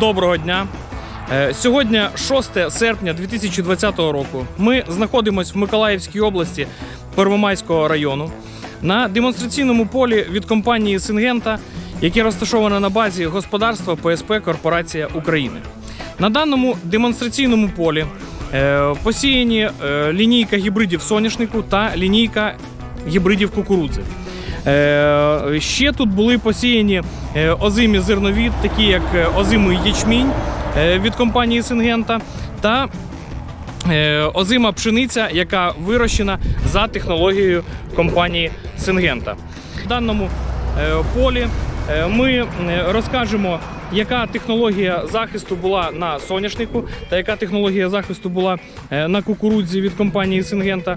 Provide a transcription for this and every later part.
Доброго дня. Е, Сьогодні 6 серпня 2020 року. Ми знаходимося в Миколаївській області Первомайського району на демонстраційному полі від компанії Сингента, яке розташоване на базі господарства ПСП Корпорація України. На даному демонстраційному полі е, посіяні е, лінійка гібридів соняшнику та лінійка гібридів кукурудзи. Ще тут були посіяні озимі зернові, такі як озимий ячмінь від компанії Сингента та е, озима пшениця, яка вирощена за технологією компанії Сингента. В даному е, полі е, ми е, розкажемо, яка технологія захисту була на соняшнику та яка технологія захисту була е, на кукурудзі від компанії Сингента.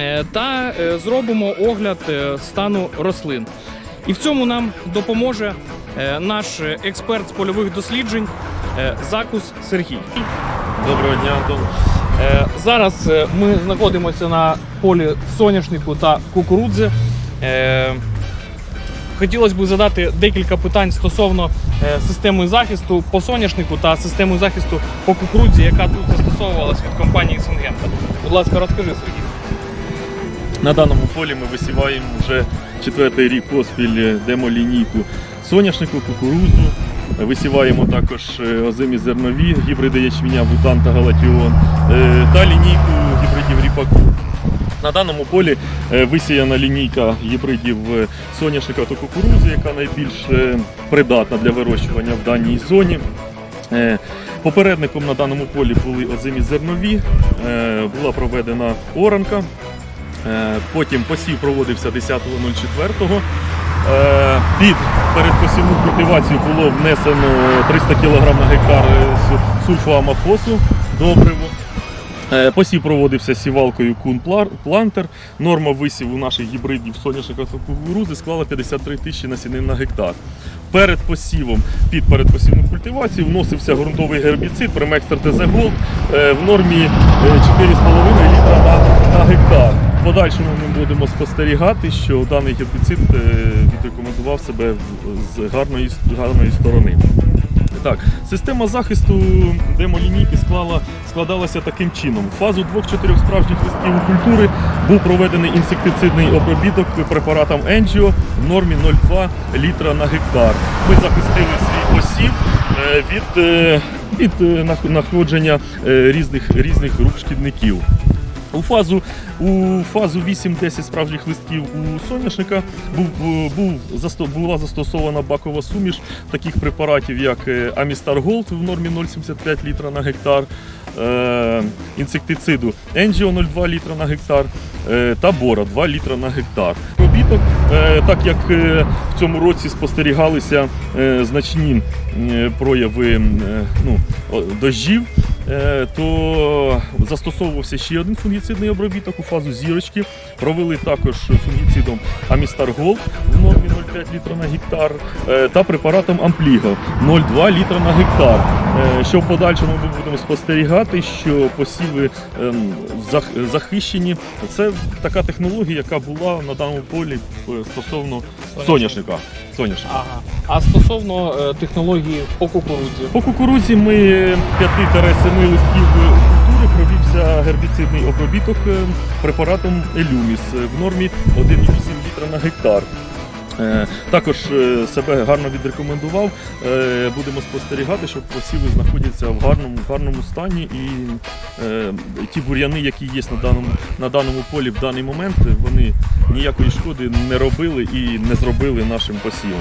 Е, та е, зробимо огляд е, стану рослин. І в цьому нам допоможе е, наш експерт з польових досліджень е, Закус Сергій. Доброго дня, Антон. Е, Зараз е, ми знаходимося на полі соняшнику та кукурудзи. Е, Хотілося б задати декілька питань стосовно е, системи захисту по соняшнику та системи захисту по кукурудзі, яка тут застосовувалась від компанії Сингента. Будь ласка, розкажи Сергій. На даному полі ми висіваємо вже четвертий рік поспіль демолінійку соняшнику, кукурузу. Висіваємо також е, озимі зернові гібриди ячменя, бутан та галатіон е, та лінійку гібридів ріпаку. На даному полі е, висіяна лінійка гібридів соняшника та кукурузи, яка найбільш придатна для вирощування в даній зоні. Попередником на даному полі були озимі зернові, була проведена оранка. Потім посів проводився 10.04. Е, Під передпосівну культивацію було внесено 300 кг на гектар су- сульфоамофосу добриво. Е, Посів проводився сівалкою Кун Плантер. Норма висіву наших гібридів соняшника та кукурузи склала 53 тисячі насінин на гектар. Перед посівом під передпосівну культивацію вносився ґрунтовий гербіцид Премекстер ТЗ Голд е, в нормі е, 4,5 літра на, подальшому ми будемо спостерігати, що даний гербіцид е, відрекомендував себе з гарної, гарної сторони. Так, система захисту демолінійки склала, складалася таким чином. В фазу двох-чотирьох справжніх листків культури був проведений інсектицидний обробіток препаратом Енджіо в нормі 0,2 літра на гектар. Ми захистили свій посів е, від, е, від нах- знаходження е, різних, різних груп шкідників. У фазу, у фазу 8-10 справжніх листків у соняшника був, був, засто- була застосована бакова суміш таких препаратів, як е, Амістар Голд в нормі 0,75 літра на гектар, е, інсектициду Енджіо 0,2 літра на гектар е, та Бора 2 літра на гектар. Пробіток, е, так як е, в цьому році спостерігалися е, значні е, прояви е, ну, дощів, е, то застосовувався ще один фунгіцидний обробіток у фазу зірочки. Провели також фунгіцидом Амістар Голд в нормі 0,5 літра на гектар е, та препаратом Ампліго 0,2 літра на гектар. Е, Що в подальшому ми будемо спостерігати, що посіви ем, захищені. Це така технологія, яка була на даному полі е, стосовно соняшника. соняшника. Ага. А стосовно технології по кукурудзі. По кукурудзі ми 5-7 листків культури провівся гербіцидний обробіток е, препаратом Елюміс в нормі 1,8 літра на гектар. Е, Також е, себе гарно відрекомендував. Е, Будемо спостерігати, що посіви знаходяться в гарному, гарному стані і ті бур'яни, які є на даному, на даному полі в даний момент, вони ніякої шкоди не робили і не зробили нашим посівом.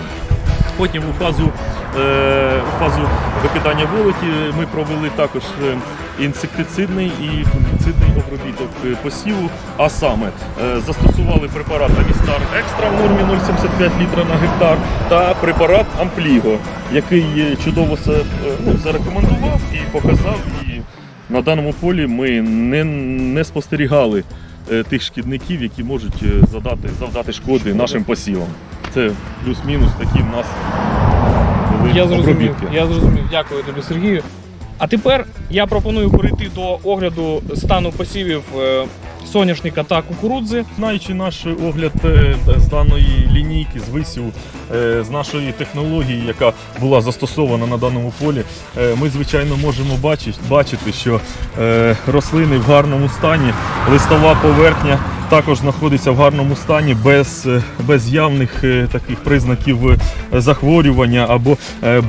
Потім у фазу, фазу викидання волоті ми провели також е, інсектицидний і фунгіцидний обробіток е, посіву, а саме е, застосували препарат Амістар Екстра в нормі 0,75 літра на гектар та препарат Ампліго, який е, чудово е, ну, зарекомендував і показав. І на даному полі ми не, не спостерігали е, тих шкідників, які можуть е, задати, завдати шкоди нашим посівам. Це плюс-мінус такі в нас Я зрозумів. обробітки. Я зрозумів. Дякую тобі, Сергію. А тепер я пропоную перейти до огляду стану посівів е, соняшника та кукурудзи. Знаючи наш огляд е, з даної лінійки, з висів, е, з нашої технології, яка була застосована на даному полі, е, ми звичайно можемо бачити, бачити, що е, рослини в гарному стані, листова поверхня також знаходиться в гарному стані, без, е, без явних е, таких признаків е, захворювання або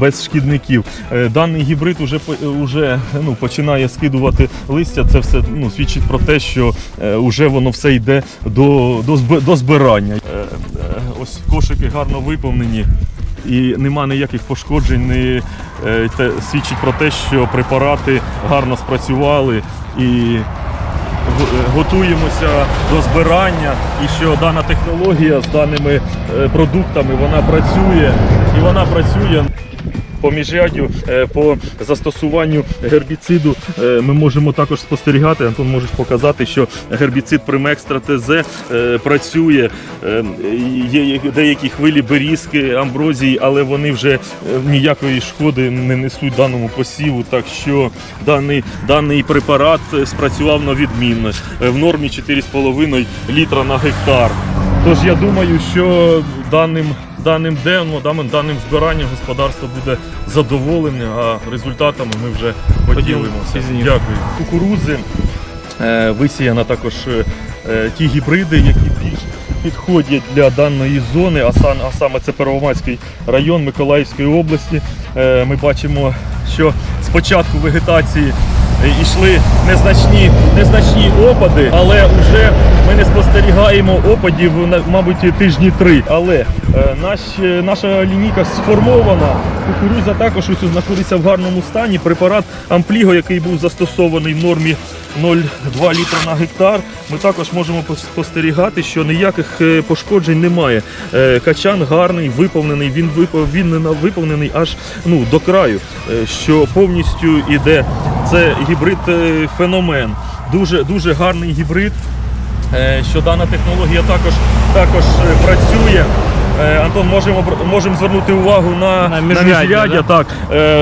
без шкідників. Даний гібрид уже, по- уже ну, починає скидувати листя. Це все ну, свідчить про те, що вже воно все йде до, до, до збирання. Ось кошики гарно виповнені. І нема ніяких пошкоджень, не, свідчить про те, що препарати гарно спрацювали і готуємося до збирання, і що дана технологія з даними е, продуктами вона працює і вона працює. По міжряддю, е, по застосуванню гербіциду е, ми можемо також спостерігати. Антон можеш показати, що гербіцид Примекстра ТЗ е, працює. Є деякі хвилі берізки, амброзії, але вони вже ніякої шкоди не несуть даному посіву. Так що даний, даний препарат спрацював на відмінно в нормі 4,5 літра на гектар. Тож я думаю, що даним, даним демо, даним, даним збиранням господарство буде задоволене, а результатами ми вже поділимося. Дякую. Кукурудзи е, висіяно також е, е, ті гібриди, які більш підходять для даної зони, а, сам, а саме це Первомайський район Миколаївської області. Ми бачимо, що спочатку вегетації йшли незначні, незначні опади, але вже ми не спостерігаємо опадів, мабуть, тижні три. Але е, наш, е, наша лінійка сформована. Кукурудза також ось знаходиться в гарному стані. Препарат Ампліго, який був застосований в нормі 0,2 літра на гектар. Ми також можемо пос- спостерігати, що ніяких е, пошкоджень немає. Качан гарний, виповнений. Він він не виповнений аж ну, до краю, що повністю іде. Це гібрид е, феномен. Дуже, дуже гарний гібрид. Е, що дана технологія також, також е, працює. Антон, можемо, можемо звернути увагу на, На міжряддя, да? так,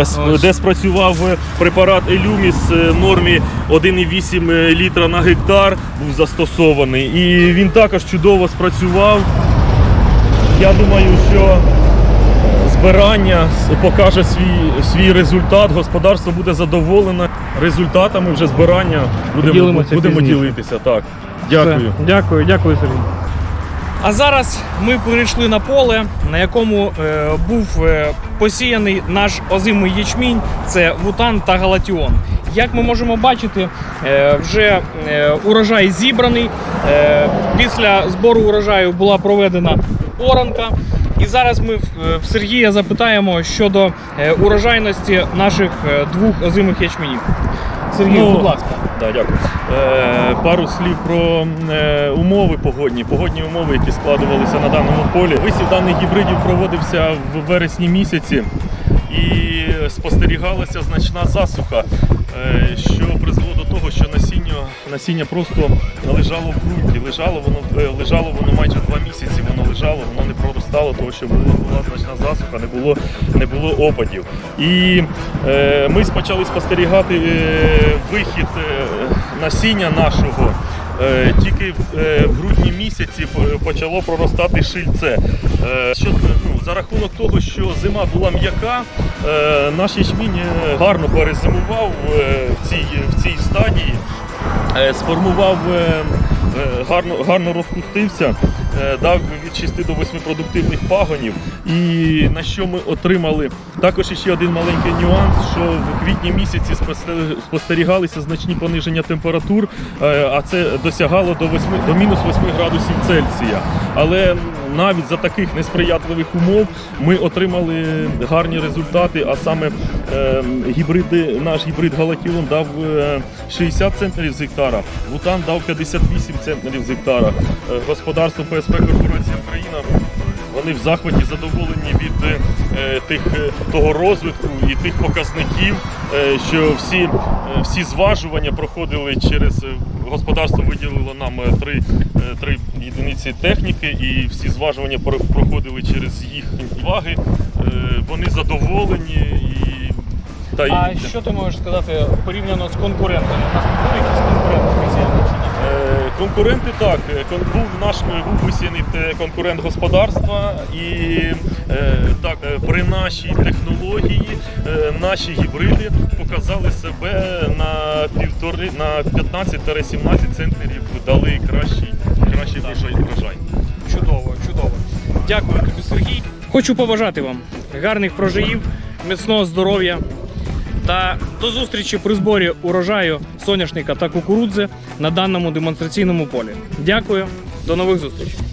Ось. де спрацював препарат Елюміс в нормі 1,8 літра на гектар був застосований. І він також чудово спрацював. Я думаю, що збирання покаже свій, свій результат. Господарство буде задоволене результатами вже збирання. Будемо, будемо ділитися. Так. Дякую. Все. Дякую, дякую, Сергій. А зараз ми перейшли на поле, на якому е, був е, посіяний наш озимий ячмінь. Це вутан та галатіон. Як ми можемо бачити, е, вже е, урожай зібраний. Е, після збору урожаю була проведена оранка. І зараз ми в, е, Сергія запитаємо щодо е, урожайності наших е, двох озимих ячменів. Сергій, Ну, будь ласка. Да, дякую. Е, пару слів про е, умови погодні. Погодні умови, які складувалися на даному полі. Висів даних гібридів проводився в вересні місяці і спостерігалася значна засуха, е, що призвело того, що насіння, насіння просто лежало в ґрунті. Лежало воно, е, лежало воно майже два місяці, воно лежало, воно не проростало, тому що була, була значна засуха, не було, не було опадів. І е, ми почали спостерігати е, вихід е, насіння нашого. Е, Тільки в, е, в грудні місяці почало проростати шильце. Е, Що, ну, за рахунок того, що зима була м'яка, наш ячмінь гарно перезимував в цій, в цій стадії, сформував гарно, гарно розпустився, дав від 6 до 8 продуктивних пагонів. І на що ми отримали також ще один маленький нюанс, що в квітні місяці спостерігалися значні пониження температур, е, а це досягало до 8, до мінус 8 градусів Цельсія. Але навіть за таких несприятливих умов ми отримали гарні результати, а саме е, гібриди, наш гібрид Галатіон дав е, 60 центнерів з гектара, Вутан дав 58 центнерів з гектара. Е, Господарство ПСП Корпорація Україна Вони в захваті задоволені від е, тих, е, того розвитку і тих показників, е, що всі, е, всі зважування проходили через е, господарство виділило нам е, три, е, три єдиниці техніки, і всі зважування проходили через їхні ваги. Е, Вони задоволені і та А що ти можеш сказати порівняно з конкурентами? У нас були якісь конкуренти Конкуренти так. е, Був наш е, був висіяний конкурент господарства, і е, так, е, при нашій технології е, наші гібриди показали себе на півтори на 15-17 центнерів дали кращий, кращий врожай. врожай. Чудово, чудово. Дякую тобі, Сергій. Хочу побажати вам гарних врожаїв, міцного здоров'я та до зустрічі при зборі урожаю соняшника та кукурудзи на даному демонстраційному полі. Дякую, до нових зустрічей.